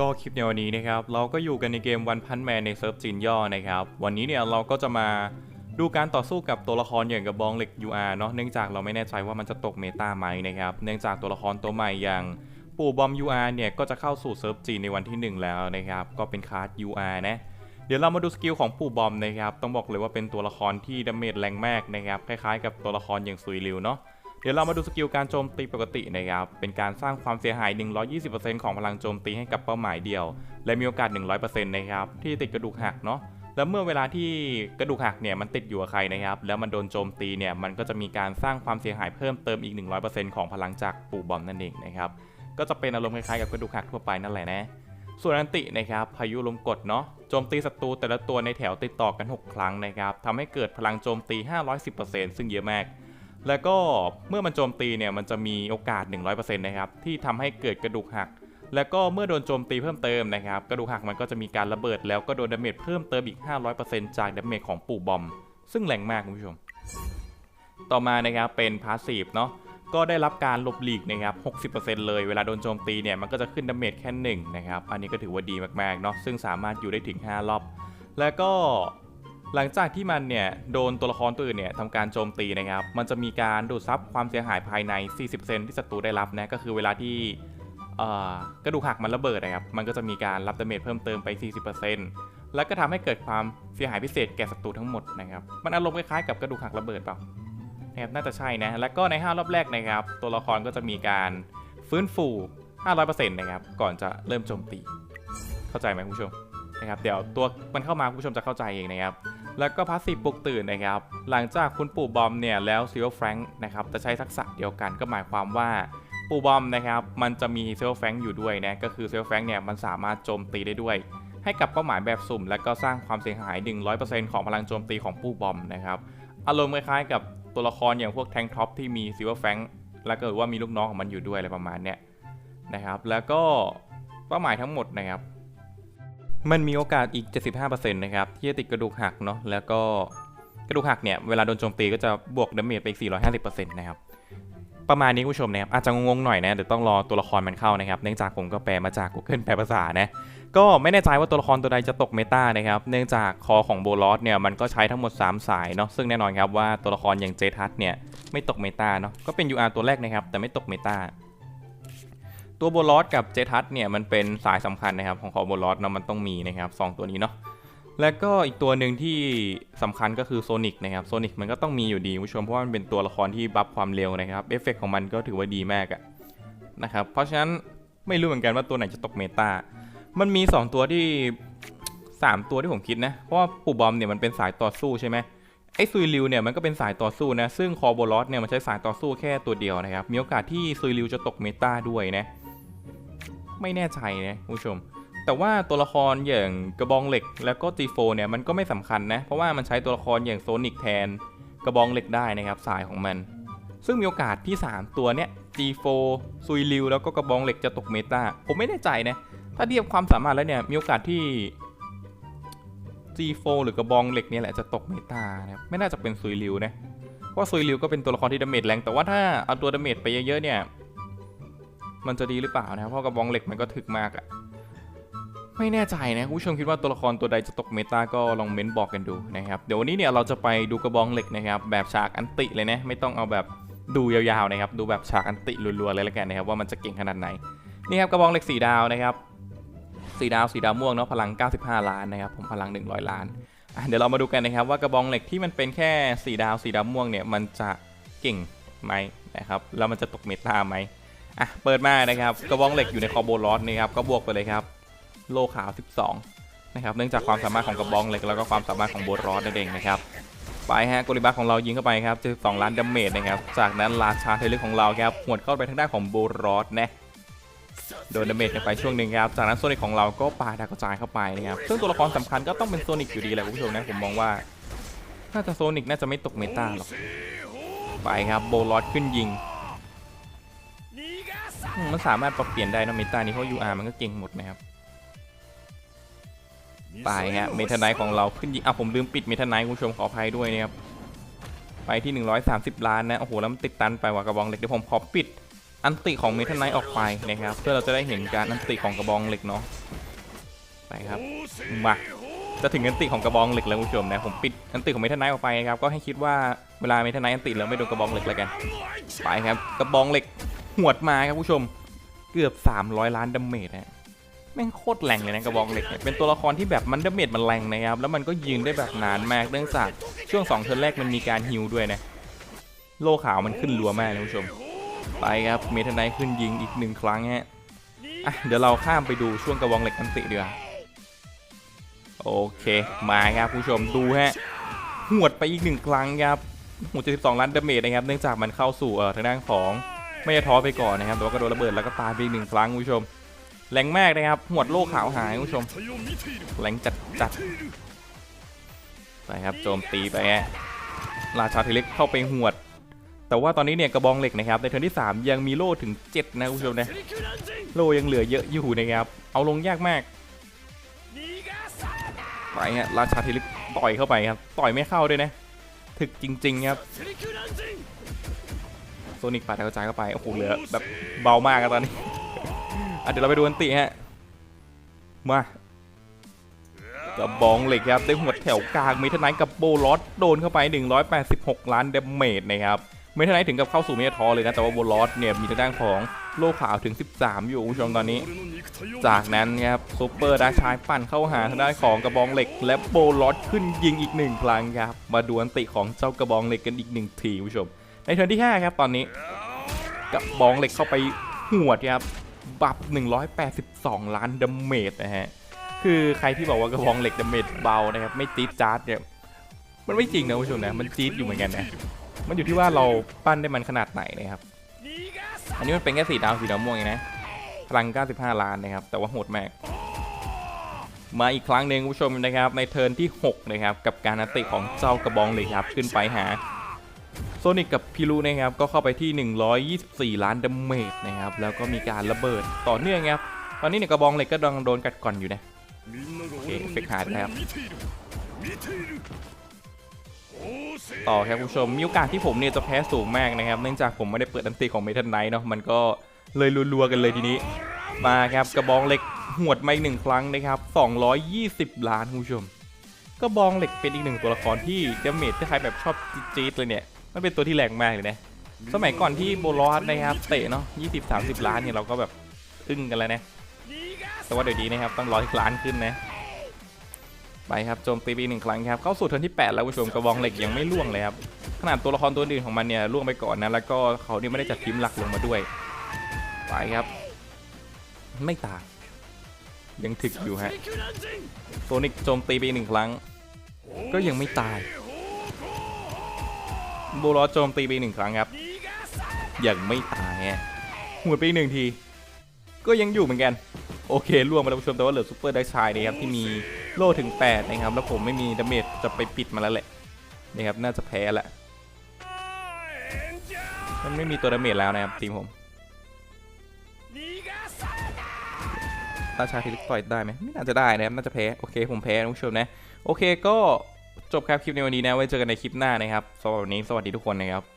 ก็คลิปในวันนี้นะครับ เราก็อยู่กันในเกมวันพันแมนในเซิร์ฟจีนย่อนะครับ วันนี้เนี่ยเราก็จะมาดูการต่อสู้กับตัวละครอย่างกับบองเหล็ก UR เนาะเนื่องจากเราไม่แน่ใจว่ามันจะตกเมตาไหมนะครับ เนื่องจากตัวละครตัวใหม่อย่างปู่บอม UR เนี่ยก็จะเข้าสู่เซิร์ฟจีนในวันที่ 1 แล้วนะครับ ก็เป็นคาร์ด UR นะ เดี๋ยวเรามาดูสกิลของปู่บอมนะครับ ต้องบอกเลยว่าเป็นตัวละครที่ดาเมจแรงมากนะครับ คล้ายๆ กับตัวละครอย่างซุยริวเนาะ เดี๋ยวเรามาดูสกิลการโจมตีปกตินะครับ เป็นการสร้างความเสียหาย 120%ของพลังโจมตีให้กับเป้าหมายเดียว และมีโอกาส 100%นะครับที่ติดกระดูกหักเนาะ แล้วเมื่อเวลาที่กระดูกหักเนี่ยมันติดอยู่กับใครนะครับ แล้วมันโดนโจมตีเนี่ยมันก็จะมีการสร้างความเสียหายเพิ่มเติมอีก 100%ของพลังจากปู่บอมนั่นเองนะครับ ก็จะเป็นอารมณ์คล้ายๆกับกระดูกหักทั่วไปนั่นแหละนะ ส่วนอันตินะครับพายุลมกดเนาะโจมตีศัตรูแต่ละตัวในแถวติดต่อกัน 6 ครั้งนะครับทำให้เกิดพลังโจมตี 510%ซึ่งเยอะมาก แล้วก็เมื่อมันโจมตีเนี่ยมันจะมีโอกาส 100%นะครับที่ทำให้เกิดกระดูกหัก แล้วก็เมื่อโดนโจมตีเพิ่มเติมนะครับ กระดูกหักมันก็จะมีการระเบิด แล้วก็โดนดาเมจเพิ่มเติมอีก 500%จากดาเมจของปู่บอม ซึ่งแรงมากคุณผู้ชม ต่อมานะครับเป็นพาสซีฟเนาะก็ได้รับการหลบหลีกนะครับ 60%เลย เวลาโดนโจมตีเนี่ยมันก็จะขึ้นดาเมจแค่1นะครับ อันนี้ก็ถือว่าดีมากๆเนาะ ซึ่งสามารถอยู่ได้ถึง 5 รอบ แล้วก็ หลังจากที่มันเนี่ยโดนตัวละครตัวอื่นเนี่ยทำการโจมตีนะครับ มันจะมีการดูดซับความเสียหายภายใน 40%ที่ศัตรูได้รับนะก็คือเวลาที่กระดูกหักมันระเบิดนะครับ มันก็จะมีการรับดาเมจเพิ่มเติมไป 40%แล้วก็ทำให้เกิดความเสียหายพิเศษแก่ศัตรูทั้งหมดนะครับ มันอารมณ์คล้ายๆกับกระดูกหักระเบิดเปล่านะครับน่าจะใช่นะ แล้วก็ใน 5 รอบแรกนะครับ ตัวละครก็จะมีการฟื้นฟู 500%นะครับ ก่อนจะเริ่มโจมตี เข้าใจไหมคุณผู้ชมนะครับ เดี๋ยวตัวมันเข้ามาคุณผู้ชมจะเข้าใจเองนะครับ แล้วก็พาสซีฟปลุกตื่นนะครับ หลังจากคุณปู่บอมเนี่ยแล้วซิลแฟรงค์นะครับจะใช้ทักษะเดียวกันก็หมายความว่าปู่บอมนะครับมันจะมีเซลแฟรงค์อยู่ด้วยนะก็คือเซลแฟรงค์เนี่ยมันสามารถโจมตีได้ด้วย ให้กับเป้าหมายแบบสุ่ม และก็สร้างความเสียหาย 100%ของพลังโจมตีของปู่บอมนะครับอารมณ์คล้ายๆกับตัวละครอย่างพวกแทงท็อปที่มีซิลแฟรงค์แล้วก็หรือว่ามีลูกน้องของมันอยู่ด้วยอะไรประมาณเนี้ยนะครับแล้วก็เป้าหมายทั้งหมดนะครับ มันมีโอกาสอีก 75%นะครับที่จะติดกระดูกหักเนาะแล้วก็กระดูกหักเนี่ยเวลาโดนโจมตีก็จะบวกดาเมจไปอีก 450%นะครับประมาณนี้คุณผู้ชมนะครับอาจจะงงๆหน่อยนะเดี๋ยวต้องรอตัวละครมันเข้านะครับเนื่องจากผมก็แปลมาจาก Google แปลภาษานะก็ไม่แน่ใจว่าตัวละครตัวใดจะตกเมตานะครับเนื่องจากคอของโบลอสเนี่ยมันก็ใช้ทั้งหมด 3 สายเนาะซึ่งแน่นอนครับว่าตัวละครอย่างเจทัสเนี่ยไม่ตกเมตาเนาะก็เป็น UR ตัวแรกนะครับแต่ไม่ตกเมตา ตัวโบลอสกับเจทัสเนี่ยมันเป็นสายสำคัญนะครับของคอโบลอสเนาะมันต้องมีนะครับสองตัวนี้เนาะแล้วก็อีกตัวหนึ่งที่สำคัญก็คือโซนิกนะครับโซนิกมันก็ต้องมีอยู่ดีผู้ชมเพราะว่ามันเป็นตัวละครที่บัฟความเร็วนะครับเอฟเฟกของมันก็ถือว่าดีมากอะนะครับเพราะฉะนั้นไม่รู้เหมือนกันว่าตัวไหนจะตกเมตา มันมี 2 ตัวที่ 3 ตัวที่ผมคิดนะ เพราะว่าปู่บอมเนี่ยมันเป็นสายต่อสู้ใช่ไหมไอ้ซุยริวเนี่ยมันก็เป็นสายต่อสู้นะ ซึ่งคอโบลอสเนี่ยมันใช้สายต่อสู้แค่ตัวเดียวนะครับ มีโอกาสที่ซุยริวจะตกเมตาด้วยนะ ไม่แน่ใจนะคุณผู้ชม แต่ว่าตัวละครอย่างกระบองเหล็กแล้วก็ G4 เนี่ยมันก็ไม่สำคัญนะ เพราะว่ามันใช้ตัวละครอย่างโซนิกแทนกระบองเหล็กได้นะครับสายของมัน ซึ่งมีโอกาสที่ 3 ตัวเนี้ย G4 ซุยริวแล้วก็กระบองเหล็กจะตกเมตาผมไม่แน่ใจนะ ถ้าเทียบความสามารถแล้วเนี่ยมีโอกาสที่ G4 หรือกระบองเหล็กเนี่ยแหละจะตกเมตานะครับไม่น่าจะเป็นซุยริวนะเพราะซุยริวก็เป็นตัวละครที่ดาเมจแรงแต่ว่าถ้าเอาตัวดาเมจไปเยอะๆเนี่ย มันจะดีหรือเปล่านะครับเพราะกระบองเหล็กมันก็ถึกมากอะไม่แน่ใจนะคุณผู้ชมคิดว่าตัวละครตัวใดจะตกเมตาก็ลองเม้นบอกกันดูนะครับเดี๋ยววันนี้เนี่ยเราจะไปดูกระบองเหล็กนะครับแบบฉากอันติเลยนะไม่ต้องเอาแบบดูยาวๆนะครับดูแบบฉากอันติรัวๆเลยแล้วกันนะครับว่ามันจะเก่งขนาดไหนนี่ครับกระบองเหล็กสีดาวนะครับสีดาวสีดาวม่วงเนาะพลัง 95 ล้านนะครับผมพลัง 100 ล้านเดี๋ยวเรามาดูกันนะครับว่ากระบองเหล็กที่มันเป็นแค่สีดาวสีดาวม่วงเนี่ยมันจะเก่งไหมนะครับแล้วมันจะตกเมตาไหม อะเปิดมานะครับกระบองเหล็กอยู่ในคอโบลอสนะครับก็บวกไปเลยครับ โลขาว 12 นะครับ เนื่องจากความสามารถของกระบองเหล็กแล้วก็ความสามารถของโบลอสนั่นเองนะครับไปฮะโกลิบัสของเรายิงเข้าไปครับ72ล้านดาเมจนะครับจากนั้นราชาเทลึกของเราครับหวดเข้าไปทางด้านของโบลอสนะโดนดาเมจกันไปช่วงหนึ่งครับ จากนั้นโซนิกของเราก็ปาดากระจายเข้าไปนะครับ ซึ่งตัวละครสำคัญก็ต้องเป็นโซนิกอยู่ดีแหละคุณผู้ชมนะ ผมมองว่า น่าจะโซนิกน่าจะไม่ตกเมตาหรอก ไปครับโบลอสขึ้นยิง มันสามารถปรับเปลี่ยนได้นะเมตานี้เพราะ UR มันก็เก่งหมดนะครับไปฮะเมทาไนท์ของเราขึ้นยิงอะผมลืมปิดเมทาไนท์คุณผู้ชมขออภัยด้วยนะครับไปที่ 130 ล้านนะโอ้โหแล้วมันติดตันไปว่ากระบองเหล็กเดี๋ยวผมขอปิดอันติของเมทัลไนท์ออกไปนะครับเพื่อเราจะได้เห็นการอันติของกระบองเหล็กเนาะไปครับมาจะถึงอันติของกระบองเหล็กแล้วคุณผู้ชมนะผมปิดอันติของเมทัลไนท์ออกไปนะครับก็ให้คิดว่าเวลาเมทัลไนท์อันติแล้วไม่โดนกระบองเหล็กแล้วกัน ไปครับกระบองเหล็ก หวดมาครับผู้ชมเกือบ 300 ล้านดาเมจนะแม่งโคตรแรงเลยนะกระบองเหล็กเป็นตัวละครที่แบบมันดาเมจมันแรงนะครับ แล้วมันก็ยืนได้แบบนานมากเนื่องจากช่วง2เทิร์นแรกมันมีการฮิวด้วยนะ โล่ขาวมันขึ้นรัวมากนะผู้ชม ไปครับเมทันไนขึ้นยิงอีกหนึ่งครั้งฮะอะเดี๋ยวเราข้ามไปดูช่วงกระบองเหล็กอันติดีกว่าโอเคมาครับผู้ชมดูฮะหวดไปอีกหนึ่งครั้งครับหัว72ล้านดาเมจนะครับเนื่องจากมันเข้าสู่เอ่อทางด้านของ ไม่ท้อไปก่อนนะครับแต่ว่าก็โดนระเบิดแล้วก็ตายไปอีกหนึ่งครั้งคุณผู้ชมแรงมากนะครับหวดโลกขาวหายคุณผู้ชมแรงจัดจัดไปครับโจมตีไปฮะราชาเทเล็กเข้าไปหวด แต่ว่าตอนนี้เนี่ยกระบองเหล็กนะครับในเทิร์นที่ 3 ยังมีโล่ถึง 7 นะคุณผู้ชมนะโล่ยังเหลือเยอะอยู่นะครับเอาลงยากมากไปฮะราชาเทลิกต่อยเข้าไปครับต่อยไม่เข้าด้วยนะถึกจริงๆครับ ซนิกปาดกระจายเข้าไป โอ้โห เหลือแบบเบามากอะตอนนี้เดี๋ยวเราไปดูอันติฮะ มากระบองเหล็กครับ ได้หัวแถวกลางมิทไนท์กับโบลอสโดนเข้าไป 186 ล้านเดเมจนะครับไม่เท่าไหร่ถึงกับเข้าสู่เมททอเลยนะ แต่ว่าโบลอสเนี่ยมีทางด้านของโลขาวถึง 13 อยู่คุณผู้ชมตอนนี้ จากนั้นครับซูเปอร์ดาชายปั่นเข้าหาทางด้านของกระบองเหล็ก และโบลอสขึ้นยิงอีกหนึ่งครั้งครับ มาดวลติของเจ้ากระบองเหล็กกันอีกหนึ่งทีคุณผู้ชม ในเทิร์นที่ 5 ครับตอนนี้กระบองเหล็กเข้าไปหัวดครับบับ182 ล้านดาเมจนะฮะคือใครที่บอกว่ากระบองเหล็กดาเมจเบานะครับไม่จี๊ดจ๊าดเนี่ยมันไม่จริงนะผู้ชมนะมันจี๊ดอยู่เหมือนกันนะมันอยู่ที่ว่าเราปั้นได้มันขนาดไหนนะครับ อันนี้มันเป็นแค่สีดาวสีดาวม่วงเองนะพลัง 95 ล้านนะครับ แต่ว่าโหดมาก มาอีกครั้งหนึ่งผู้ชมนะครับ ในเทิร์นที่ 6 นะครับ กับการนัติของเจ้ากระบองเหล็กครับ ขึ้นไปหา โซนิกกับพิลูนะครับก็เข้าไปที่ 124 ล้านดาเมจนะครับแล้วก็มีการระเบิดต่อเนื่องครับตอนนี้เนี่ยกระบองเหล็กก็ดังโดนกัดก่อนอยู่นะโอเคเฟกหายไปแล้วต่อครับคุณผู้ชมมีโอกาสที่ผมเนี่ยจะแพ้สูงมากนะครับ เนื่องจากผมไม่ได้เปิดอันติของเมทัลไนท์เนาะมันก็เลยรัวๆกันเลยทีนี้ มาครับกระบองเหล็กหวดมาอีกหนึ่งครั้งนะครับ 220 ล้านคุณผู้ชมกระบองเหล็กเป็นอีกหนึ่งตัวละครที่ดาเมจที่ใครแบบชอบจี๊ดเลยเนี่ย มันเป็นตัวที่แรงมากเลยนะ สมัยก่อนที่โบลอสนะครับเตะเนาะ20-30ล้านเนี่ยเราก็แบบอึ้งกันแล้วนะ แต่ว่าเดี๋ยวนี้นะครับต้องร้อยล้านขึ้นนะ ไปครับโจมตีไปอีกหนึ่งครั้งครับ เข้าสู่เทิร์นที่ 8 แล้วคุณผู้ชมกระบองเหล็กยังไม่ล่วงเลยครับ ขนาดตัวละครตัวอื่นของมันเนี่ยล่วงไปก่อนนะ แล้วก็เขาเนี่ยไม่ได้จัดทีมหลักลงมาด้วย ไปครับ ไม่ตายยังถึกอยู่ฮะโซนิกโจมตีไปอีกหนึ่งครั้ง ก็ยังไม่ตาย บลอสโจมตีไปอีกหนึ่งครั้งครับ ยังไม่ตายฮะหัวดไปอีกหนึ่งที ก็ยังอยู่เหมือนกัน โอเคล่วงไปแล้วผู้ชมแต่ว่าเหลือซูเปอร์ไดชายนะครับที่มีโล่ถึง 8 นะครับ แล้วผมไม่มีดาเมจจะไปปิดมาแล้วแหละนะครับน่าจะแพ้แหละมันไม่มีตัวดาเมจแล้วนะครับทีมผมราชาทิลิกต่อยได้ไหมไม่น่าจะได้นะครับน่าจะแพ้โอเคผมแพ้ผู้ชมนะโอเคก็ จบครับคลิปในวันนี้นะไว้เจอกันในคลิปหน้านะครับสำหรับวันนี้สวัสดีทุกคนนะครับ